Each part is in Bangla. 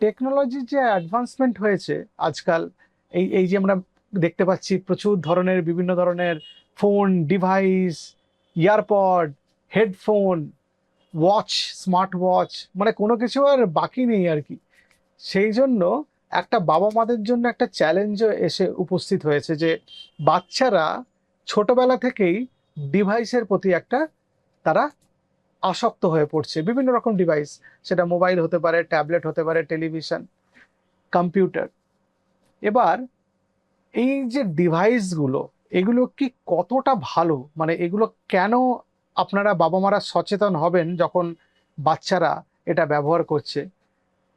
টেকনোলজির যে অ্যাডভান্সমেন্ট হয়েছে আজকাল, এই এই যে আমরা দেখতে পাচ্ছি প্রচুর ধরনের, বিভিন্ন ধরনের phone device earpod headphone watch smart watch মানে কোনো কিছু আর বাকি নেই আর কি। সেই জন্য একটা বাবা মাদের জন্য একটা চ্যালেঞ্জও এসে উপস্থিত হয়েছে যে বাচ্চারা ছোটবেলা থেকেই ডিভাইসের প্রতি একটা তারা আসক্ত হয়ে পড়ছে। বিভিন্ন রকম ডিভাইস সেটা মোবাইল হতে পারে ট্যাবলেট হতে পারে টেলিভিশন কম্পিউটার এবার এই যে ডিভাইসগুলো এগুলো কি কতটা ভালো? মানে এগুলো কেন আপনারা বাবা মারা সচেতন হবেন যখন বাচ্চারা এটা ব্যবহার করছে?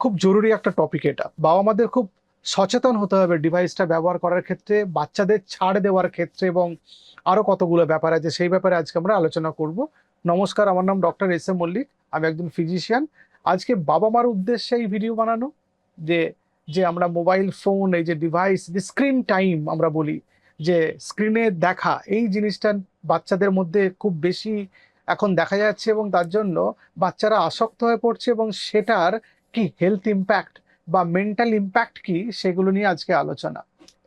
খুব জরুরি একটা টপিক এটা। বাবা মাদের খুব সচেতন হতে হবে ডিভাইসটা ব্যবহার করার ক্ষেত্রে, বাচ্চাদের ছাড় দেওয়ার ক্ষেত্রে এবং আরও কতগুলো ব্যাপার আছে, সেই ব্যাপারে আজকে আমরা আলোচনা করব। নমস্কার, আমার নাম ডক্টর এস এম মল্লিক, আমি একজন ফিজিশিয়ান আজকে বাবা মার উদ্দেশ্যে এই ভিডিও বানানো, যে যে আমরা মোবাইল ফোন এই যে ডিভাইস যে স্ক্রিন টাইম আমরা বলি, যে স্ক্রিনে দেখা, এই জিনিসটা বাচ্চাদের মধ্যে খুব বেশি এখন দেখা যাচ্ছে এবং তার জন্য বাচ্চারা আসক্ত হয়ে পড়ছে এবং সেটার কি হেলথ ইম্প্যাক্ট বা মেন্টাল ইম্প্যাক্ট কি সেগুলো নিয়ে আজকে আলোচনা।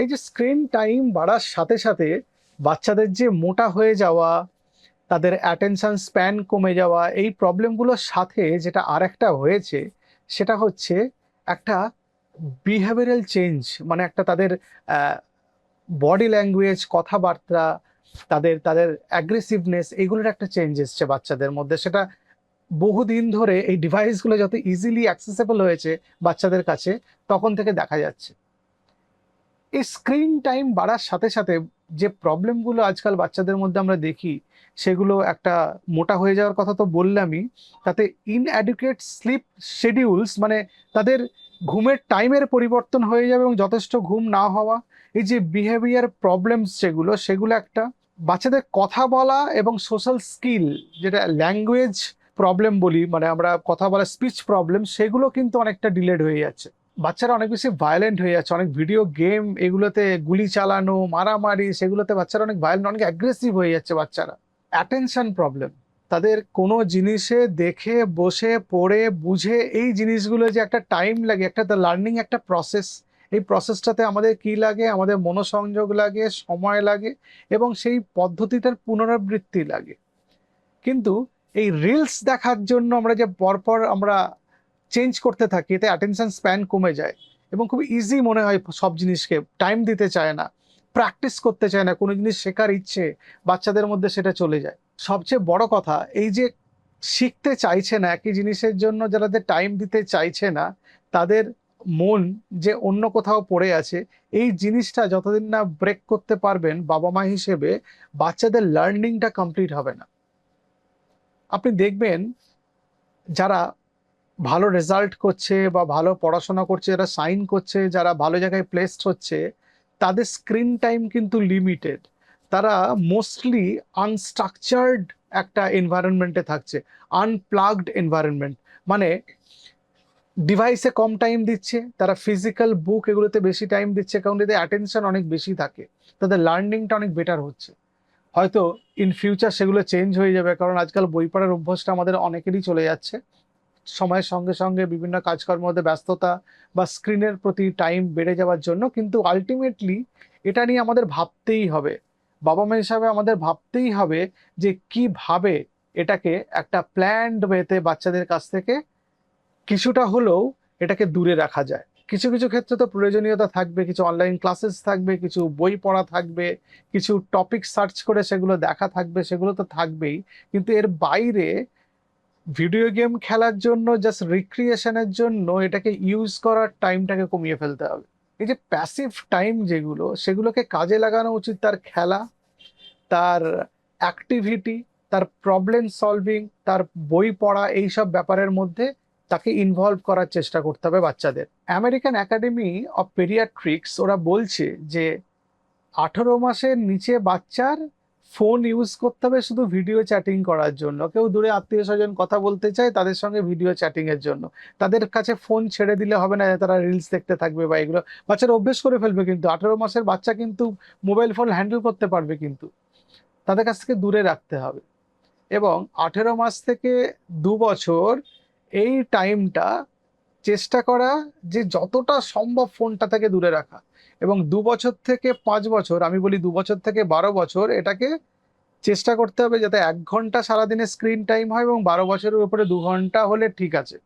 এই যে স্ক্রিন টাইম বাড়ার সাথে সাথে বাচ্চাদের যে মোটা হয়ে যাওয়া তাদের অ্যাটেনশন স্প্যান কমে যাওয়া, এই প্রবলেমগুলোর সাথে যেটা আর একটা হয়েছে, সেটা হচ্ছে একটা বিহেভিয়ারাল চেঞ্জ মানে একটা তাদের বডি ল্যাঙ্গুয়েজ কথাবার্তা, তাদের তাদের অ্যাগ্রেসিভনেস এগুলোর একটা চেঞ্জ এসছে বাচ্চাদের মধ্যে। সেটা বহুদিন ধরে এই ডিভাইসগুলো যত ইজিলি অ্যাক্সেসেবল হয়েছে বাচ্চাদের কাছে, তখন থেকে দেখা যাচ্ছে। এই স্ক্রিন টাইম বাড়ার সাথে সাথে যে প্রবলেমগুলো আজকাল বাচ্চাদের মধ্যে আমরা দেখি, সেগুলো একটা মোটা হয়ে যাওয়ার কথা তো বললামই, তাতে ইনঅ্যাডুকেট স্লিপ শিডিউলস মানে তাদের ঘুমের টাইমের পরিবর্তন হয়ে যাবে এবং যথেষ্ট ঘুম না হওয়া, এই যে বিহেভিয়ার প্রবলেমস যেগুলো, সেগুলো একটা বাচ্চাদের কথা বলা এবং সোশ্যাল স্কিল যেটা ল্যাঙ্গুয়েজ প্রবলেম বলি মানে আমরা কথা বলা স্পিচ প্রবলেম সেগুলো কিন্তু অনেকটা ডিলেড হয়ে যাচ্ছে। বাচ্চারা অনেক বেশি ভায়োলেন্ট হয়ে যাচ্ছে। অনেক ভিডিও গেম এগুলোতে গুলি চালানো, মারামারি, সেগুলোতে বাচ্চারা অনেক ভায়োলেন্ট অনেক অ্যাগ্রেসিভ হয়ে যাচ্ছে বাচ্চারা। অ্যাটেনশন প্রবলেম তাদের কোনো জিনিসে দেখে, বসে, পড়ে, বুঝে এই জিনিসগুলো যে একটা টাইম লাগে, একটা লার্নিং একটা প্রসেস এই প্রসেসটাতে আমাদের কি লাগে? আমাদের মনোসংযোগ লাগে, সময় লাগে এবং সেই পদ্ধতিটার পুনরাবৃত্তি লাগে। কিন্তু এই রিলস দেখার জন্য আমরা যে পরপর আমরা চেঞ্জ করতে থাকি, এতে অ্যাটেনশন স্প্যান কমে যায় এবং খুব ইজি মনে হয় সব জিনিসকে। টাইম দিতে চায় না প্র্যাকটিস করতে চায় না, কোনো জিনিস শেখার ইচ্ছে বাচ্চাদের মধ্যে সেটা চলে যায়। সবচেয়ে বড় কথা, এই যে শিখতে চাইছে না, একই জিনিসের জন্য যারা টাইম দিতে চাইছে না, তাদের মন যে অন্য কোথাও পড়ে আছে, এই জিনিসটা যতদিন না ব্রেক করতে পারবেন বাবা মা হিসেবে, বাচ্চাদের লার্নিংটা কমপ্লিট হবে না। আপনি দেখবেন, যারা ভালো রেজাল্ট করছে বা ভালো পড়াশোনা করছে, যারা সাইন করছে, যারা ভালো জায়গায় প্লেসড হচ্ছে, তাদের স্ক্রিন টাইম কিন্তু লিমিটেড তারা মোস্টলি আনস্ট্রাকচার্ড একটা এনভায়রনমেন্টে থাকছে আনপ্লাগড এনভায়রনমেন্ট মানে ডিভাইসে কম টাইম দিচ্ছে, তারা ফিজিক্যাল বুক এগুলোতে বেশি টাইম দিচ্ছে, কারণ এদের অ্যাটেনশন অনেক বেশি থাকে। তাদের লার্নিংটা অনেক বেটার হচ্ছে। হয়তো ইন ফিউচার সেগুলো চেঞ্জ হয়ে যাবে, কারণ আজকাল বই পড়ার অভ্যাসটা আমাদের অনেকেরই চলে যাচ্ছে। সময়ের সঙ্গে সঙ্গে বিভিন্ন কাজকর্মের মধ্যে ব্যস্ততা বা স্ক্রিনের প্রতি টাইম বেড়ে যাওয়ার জন্য কিন্তু আলটিমেটলি এটা নিয়ে আমাদের ভাবতেই হবে। বাবা মা হিসাবে আমাদের ভাবতেই হবে যে কীভাবে এটাকে একটা প্ল্যান্ড ওয়েতে বাচ্চাদের কাছ থেকে কিছুটা হলেও এটাকে দূরে রাখা যায়। কিছু কিছু ক্ষেত্রে তো প্রয়োজনীয়তা থাকবে, কিছু অনলাইন ক্লাসেস থাকবে, কিছু বই পড়া থাকবে, কিছু টপিক সার্চ করে সেগুলো দেখা থাকবে, সেগুলো তো থাকবেই। কিন্তু এর বাইরে ভিডিও গেম খেলার জন্য জাস্ট রিক্রিয়েশনের জন্য এটাকে ইউজ করার টাইমটাকে কমিয়ে ফেলতে হবে। এই যে প্যাসিভ টাইম যেগুলো, সেগুলোকে কাজে লাগানো উচিত তার খেলা, তার অ্যাক্টিভিটি তার প্রবলেম সলভিং তার বই পড়া এইসব ব্যাপারের মধ্যে তাকে ইনভলভ করার চেষ্টা করতে হবে বাচ্চাদের। আমেরিকান একাডেমি অফ পেরিয়াট্রিক্স ওরা বলছে যে, আঠেরো মাসের নিচে বাচ্চার ফোন ইউজ করতে হবে শুধু ভিডিও চ্যাটিং করার জন্য। কেউ দূরে আত্মীয় স্বজন কথা বলতে চায় তাদের সঙ্গে ভিডিও চ্যাটিং এর জন্য। তাদের কাছে ফোন ছেড়ে দিলে হবে না তারা রিলস দেখতে থাকবে বা এগুলো। বাচ্চারা অভ্যেস করে ফেলবে কিন্তু। আঠেরো মাসের বাচ্চা কিন্তু মোবাইল ফোন হ্যান্ডেল করতে পারবে কিন্তু। তাদের কাছ থেকে দূরে রাখতে হবে। এবং আঠেরো মাস থেকে দু বছর এই টাইমটা চেষ্টা করা যে যতটা সম্ভব ফোনটা থেকে দূরে রাখা। এবং দু বছর থেকে পাঁচ বছর, আমি বলি দু বছর থেকে বারো বছর, এটাকে চেষ্টা করতে হবে যাতে এক ঘণ্টা সারাদিনে স্ক্রিন টাইম হয় এবং বারো বছরের উপরে দু ঘণ্টা হলে ঠিক আছে।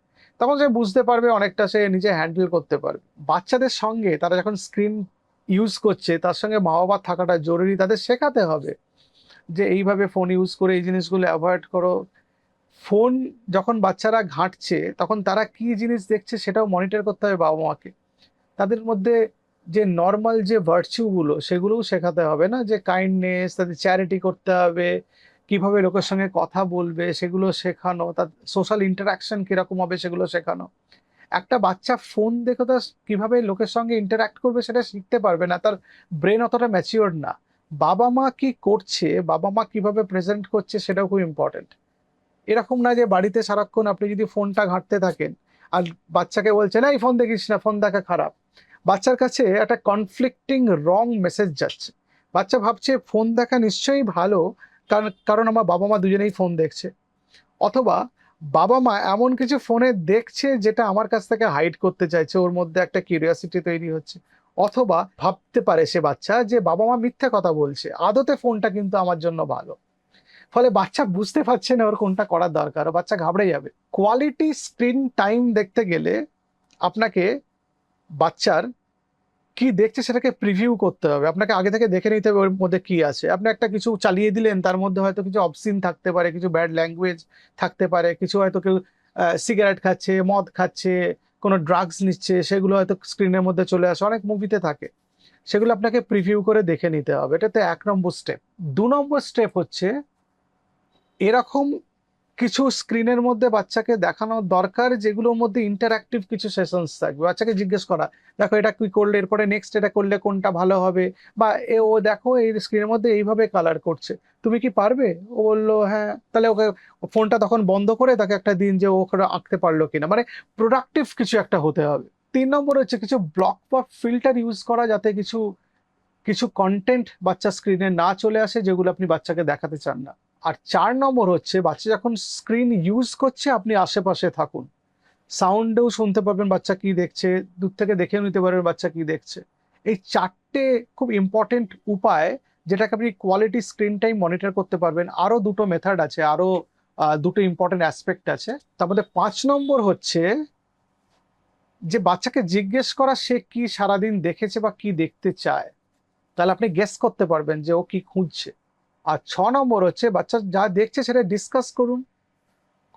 তখন সে বুঝতে পারবে অনেকটা সে নিজে হ্যান্ডেল করতে পারবে। বাচ্চাদের সঙ্গে তারা যখন স্ক্রিন ইউজ করছে, তার সঙ্গে মা বাবার থাকাটা জরুরি, তাদের শেখাতে হবে যে এইভাবে ফোন ইউজ করে এই জিনিসগুলো অ্যাভয়েড করো। ফোন যখন বাচ্চারা ঘাঁটছে, তখন তারা কি জিনিস দেখছে সেটাও মনিটর করতে হবে বাবা মাকে তাদের মধ্যে যে নর্মাল যে ভার্চুগুলো সেগুলোও শেখাতে হবে না? যে কাইন্ডনেস তাদের চ্যারিটি করতে হবে, কীভাবে লোকের সঙ্গে কথা বলবে, সেগুলো শেখানো, তার সোশ্যাল ইন্টারাকশন কীরকম হবে, সেগুলো শেখানো। একটা বাচ্চা ফোন দেখে তো কীভাবে লোকের সঙ্গে ইন্টারাক্ট করবে সেটা শিখতে পারবে না, তার ব্রেন অতটা ম্যাচিওর না। বাবা মা কি করছে, বাবা মা কীভাবে প্রেজেন্ট করছে, সেটাও খুব ইম্পর্টেন্ট এরকম না যে বাড়িতে সারাক্ষণ আপনি যদি ফোনটা ঘাঁটতে থাকেন, আর বাচ্চাকে বলছেন, এই ফোন দেখিস না ফোন দেখা খারাপ। বাচ্চার কাছে একটা কনফ্লিক্টিং রং মেসেজ যাচ্ছে। বাচ্চা ভাবছে ফোন দেখা নিশ্চয়ই ভালো, কারণ কারণ আমার বাবা মা দুজনেই ফোন দেখছে। অথবা বাবা মা এমন কিছু ফোনে দেখছে যেটা আমার কাছ থেকে হাইড করতে চাইছে, ওর মধ্যে একটা কিউরিয়াসিটি তৈরি হচ্ছে। অথবা ভাবতে পারে সে বাচ্চা যে বাবা মা মিথ্যে কথা বলছে, আদতে ফোনটা কিন্তু আমার জন্য ভালো। ফলে বাচ্চা বুঝতে পারছে না ওর কোনটা করার দরকার বাচ্চা ঘাবড়ে যাবে। কোয়ালিটি স্ক্রিন টাইম দেখতে গেলে আপনাকে বাচ্চার কি দেখছে সেটাকে প্রিভিউ করতে হবে। আপনাকে আগে থেকে দেখে নিতে হবে ওর মধ্যে কি আছে। আপনি একটা কিছু চালিয়ে দিলেন, তার মধ্যে হয়তো কিছু অপসিন থাকতে পারে, কিছু ব্যাড ল্যাঙ্গুয়েজ থাকতে পারে, কিছু হয়তো কেউ সিগারেট খাচ্ছে, মদ খাচ্ছে, কোনো ড্রাগস নিচ্ছে, সেগুলো হয়তো স্ক্রিনের মধ্যে চলে আসে। অনেক মুভিতে থাকে। সেগুলো আপনাকে প্রিভিউ করে দেখে নিতে হবে। এটাতে এক নম্বর স্টেপ দু নম্বর স্টেপ হচ্ছে, এরকম কিছু স্ক্রিনের মধ্যে বাচ্চাকে দেখানো দরকার, যেগুলোর মধ্যে ইন্টারাক্টিভ কিছু সেশনস থাকবে। বাচ্চাকে জিজ্ঞেস করা, দেখো এটা কি করলে, এরপরে নেক্সট এটা করলে কোনটা ভালো হবে? বা, এ, ও দেখো এই স্ক্রিনের মধ্যে এইভাবে কালার করছে, তুমি কি পারবে? ও বলল হ্যাঁ। তাহলে ওকে ফোনটা তখন বন্ধ করে তাকে একটা দিন যে ও ওখানে আঁকতে পারল কিনা। মানে প্রোডাক্টিভ কিছু একটা হতে হবে। তিন নম্বর হচ্ছে কিছু ব্লক বা ফিল্টার ইউজ করা, যাতে কিছু কিছু কন্টেন্ট বাচ্চা স্ক্রিনে না চলে আসে, যেগুলো আপনি বাচ্চাকে দেখাতে চান না। আর চার নম্বর হচ্ছে, বাচ্চা যখন স্ক্রিন ইউজ করছে, আপনি আশেপাশে থাকুন। সাউন্ডেও শুনতে পারবেন বাচ্চা কি দেখছে, দূর থেকে দেখেও নিতে পারবেন বাচ্চা কি দেখছে। এই চারটে খুব ইম্পর্টেন্ট উপায়, যেটাকে আপনি কোয়ালিটি স্ক্রিন টাইম মনিটর করতে পারবেন। আরও দুটো মেথড আছে আরও দুটো ইম্পর্টেন্ট অ্যাসপেক্ট আছে। তার মধ্যে পাঁচ নম্বর হচ্ছে, যে বাচ্চাকে জিজ্ঞেস করা, সে কি সারাদিন দেখেছে বা কি দেখতে চায়? তাহলে আপনি গেস করতে পারবেন যে ও কি খুঁজছে। আর ছ নম্বর হচ্ছে, বাচ্চা যা দেখছে সেটা ডিসকাস করুন।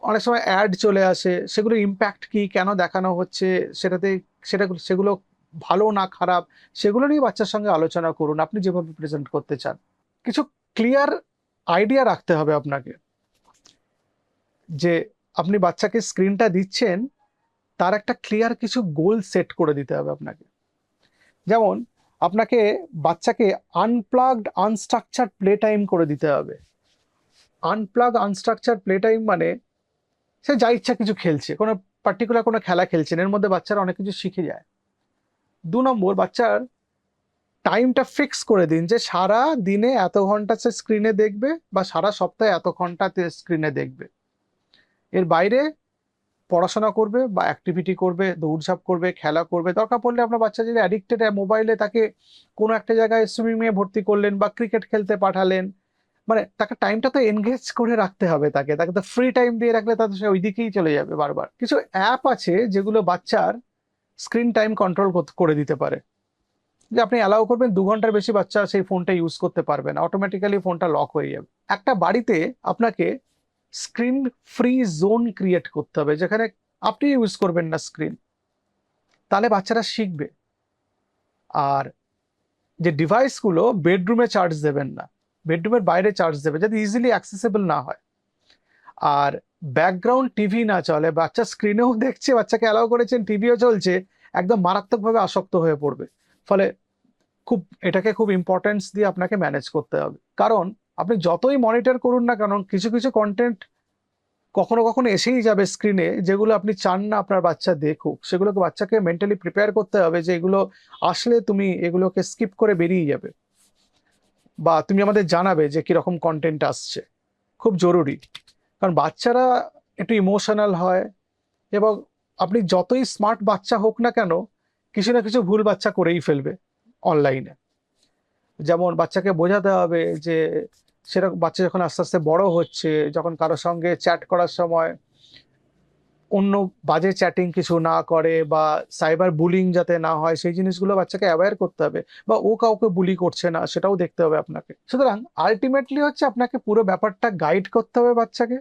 অনেক সময় অ্যাড চলে আসে, সেগুলো ইম্প্যাক্ট কি, কেন দেখানো হচ্ছে, সেটাতে সেটা সেগুলো ভালো না খারাপ, সেগুলো নিয়ে বাচ্চার সঙ্গে আলোচনা করুন, আপনি যেভাবে প্রেজেন্ট করতে চান। কিছু ক্লিয়ার আইডিয়া রাখতে হবে আপনাকে। যে আপনি বাচ্চাকে স্ক্রিনটা দিচ্ছেন, তার একটা ক্লিয়ার কিছু গোল সেট করে দিতে হবে আপনাকে। যেমন আপনাকে বাচ্চাকে আনপ্লাগড আনস্ট্রাকচার প্লে টাইম করে দিতে হবে। আনপ্লাগ আনস্ট্রাকচার প্লে টাইম মানে সে যা ইচ্ছা কিছু খেলছে, কোনো পার্টিকুলার কোনো খেলা খেলছেন এর মধ্যে বাচ্চারা অনেক কিছু শিখে যায়। দু নম্বর, বাচ্চার টাইমটা ফিক্স করে দিন যে সারা দিনে এত ঘণ্টা সে স্ক্রিনে দেখবে বা সারা সপ্তাহে এত ঘন্টাতে স্ক্রিনে দেখবে। এর বাইরে পড়াশোনা করবে বা অ্যাক্টিভিটি করবে, দৌড়ঝাঁপ করবে, খেলা করবে, দরকার পড়লে আপনার বাচ্চা যদি অ্যাডিক্টেড হয় মোবাইলে তাকে কোনো একটা জায়গায় সুইমিংয়ে ভর্তি করলেন বা ক্রিকেট খেলতে পাঠালেন মানে তাকে টাইমটা তো এনগেজ করে রাখতে হবে তাকে তাকে তো ফ্রি টাইম দিয়ে রাখলে তাতে সে ওই দিকেই চলে যাবে বারবার। কিছু অ্যাপ আছে যেগুলো বাচ্চার স্ক্রিন টাইম কন্ট্রোল করে দিতে পারে। যে আপনি অ্যালাউ করবেন, দু ঘণ্টার বেশি বাচ্চা সেই ফোনটা ইউজ করতে পারবে না অটোমেটিক্যালি ফোনটা লক হয়ে যাবে। একটা বাড়িতে আপনাকে স্ক্রিন ফ্রি জোন ক্রিয়েট করতে হবে, যেখানে আপনি ইউজ করবেন না স্ক্রিন। তাহলে বাচ্চারা শিখবে। আর যে ডিভাইসগুলো বেডরুমে চার্জ দেবেন না, বেডরুমের বাইরে চার্জ দেবে যাতে ইজিলি অ্যাক্সেসেবল না হয়। আর ব্যাকগ্রাউন্ড টিভি না চলে, বাচ্চা স্ক্রিনেও দেখছে, বাচ্চাকে অ্যালাউ করেছেন টিভিও চলছে, একদম মারাত্মকভাবে আসক্ত হয়ে পড়বে। ফলে খুব, এটাকে খুব ইম্পর্টেন্স দিয়ে আপনাকে ম্যানেজ করতে হবে। কারণ আপনি যতই মনিটর করুন না কেন, কিছু কিছু কন্টেন্ট কখনো কখনো এসেই যাবে স্ক্রিনে যেগুলো আপনি চান না আপনার বাচ্চা দেখুক। সেগুলোকে বাচ্চাকে মেন্টালি প্রিপেয়ার করতে হবে যে এগুলো আসলে তুমি এগুলোকে স্কিপ করে বেরিয়ে যাবে। বা তুমি আমাদের জানাবে যে কীরকম কন্টেন্ট আসছে। খুব জরুরি। কারণ বাচ্চারা একটু ইমোশনাল হয় এবং আপনি যতই স্মার্ট বাচ্চা হোক না কেন, কিছু না কিছু ভুল বাচ্চা করেই ফেলবে অনলাইনে যেমন বাচ্চাকে বোঝাতে হবে যে সেরকম বাচ্চা যখন আস্তে আস্তে বড় হচ্ছে, যখন কারোর সঙ্গে চ্যাট করার সময় অন্য বাজে চ্যাটিং কিছু না করে বা সাইবার বুলিং যাতে না হয়, সেই জিনিসগুলো বাচ্চাকে অ্যাওয়্যার করতে হবে বা ও কাউকে বুলি করছে না, সেটাও দেখতে হবে আপনাকে। সুতরাং আলটিমেটলি হচ্ছে আপনাকে পুরো ব্যাপারটা গাইড করতে হবে বাচ্চাকে,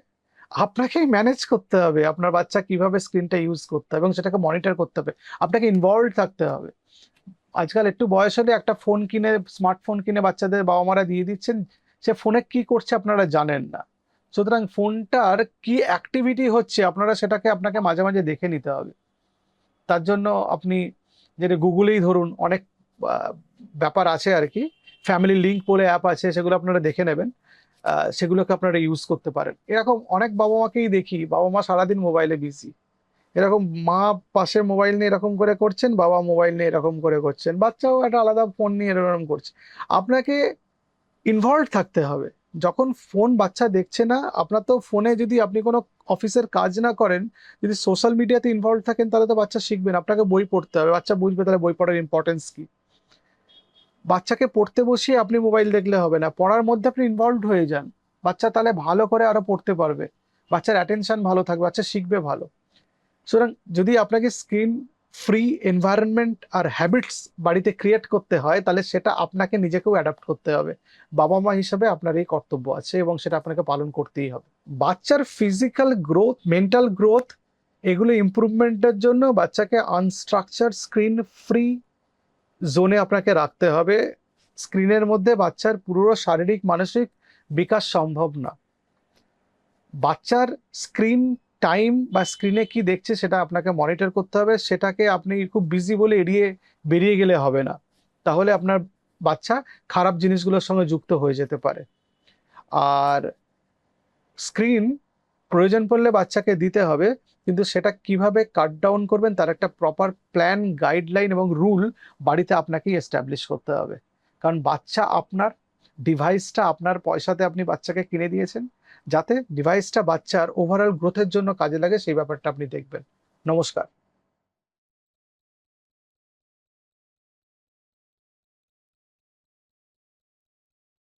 আপনাকেই ম্যানেজ করতে হবে আপনার বাচ্চা কীভাবে স্ক্রিনটা ইউজ করতে হবে এবং সেটাকে মনিটর করতে হবে, আপনাকে ইনভলভ থাকতে হবে। আজকাল একটু বয়স হলে একটা ফোন কিনে স্মার্টফোন কিনে বাচ্চাদের বাবা মারা দিয়ে দিচ্ছেন সে ফোনে কি করছে আপনারা জানেন না। সুতরাং ফোনটার কি অ্যাক্টিভিটি হচ্ছে আপনারা সেটাকে আপনাকে মাঝে মাঝে দেখে নিতে হবে। তার জন্য আপনি যেটা গুগলেই ধরুন অনেক ব্যাপার আছে আর কি। ফ্যামিলি লিঙ্ক বলে অ্যাপ আছে, সেগুলো আপনারা দেখে নেবেন। সেগুলোকে আপনারা ইউজ করতে পারেন। এরকম অনেক বাবা মাকেই দেখি বাবা মা সারাদিন মোবাইলে বিজি এরকম মা পাশে মোবাইল নিয়ে এরকম করে করছেন, বাবা মোবাইল নিয়ে এরকম করে করছেন, বাচ্চাও একটা আলাদা ফোন নিয়ে এরকম করছে। আপনাকে ইনভলভ থাকতে হবে। যখন ফোন বাচ্চা দেখছে না, আপনার তো ফোনে যদি আপনি কোনো অফিসের কাজ না করেন, যদি সোশ্যাল মিডিয়াতে ইনভলভ থাকেন, তাহলে তো বাচ্চা শিখবেন আপনাকে বই পড়তে হবে। বাচ্চা বুঝবে তাহলে বই পড়ার ইম্পর্টেন্স কি। বাচ্চাকে পড়তে বসিয়ে আপনি মোবাইল দেখলে হবে না। পড়ার মধ্যে আপনি ইনভলভ হয়ে যান। বাচ্চা তাহলে ভালো করে আরও পড়তে পারবে। বাচ্চার অ্যাটেনশন ভালো থাকবে, বাচ্চা শিখবে ভালো। সুতরাং যদি আপনাকে স্ক্রিন ফ্রি এনভায়রনমেন্ট আর হ্যাবিটস বাড়িতে ক্রিয়েট করতে হয়, তাহলে সেটা আপনাকে নিজেকেও অ্যাডাপ্ট করতে হবে। বাবা মা হিসাবে আপনার এই কর্তব্য আছে এবং সেটা আপনাকে পালন করতেই হবে। বাচ্চার ফিজিক্যাল গ্রোথ মেন্টাল গ্রোথ এগুলো ইমপ্রুভমেন্টের জন্য বাচ্চাকে আনস্ট্রাকচার স্ক্রিন ফ্রি জোনে আপনাকে রাখতে হবে। স্ক্রিনের মধ্যে বাচ্চার পুরো শারীরিক, মানসিক বিকাশ সম্ভব না। বাচ্চার স্ক্রিন টাইম বা স্ক্রিনে কি দেখছে সেটা আপনাকে মনিটর করতে হবে। সেটাকে আপনি খুব বিজি বলে এড়িয়ে বেরিয়ে গেলে হবে না। তাহলে আপনার বাচ্চা খারাপ জিনিসগুলোর সঙ্গে যুক্ত হয়ে যেতে পারে। আর স্ক্রিন প্রয়োজন পড়লে বাচ্চাকে দিতে হবে, কিন্তু সেটা কীভাবে কাট ডাউন করবেন তার একটা প্রপার প্ল্যান গাইডলাইন এবং রুল বাড়িতে আপনাকেই এস্টাবলিশ করতে হবে। কারণ বাচ্চা আপনার ডিভাইসটা আপনার পয়সাতে আপনি বাচ্চাকে কিনে দিয়েছেন। যাতে ডিভাইসটা বাচ্চার ওভারঅল গ্রোথের জন্য কাজে লাগে সেই ব্যাপারটা আপনি দেখবেন। নমস্কার।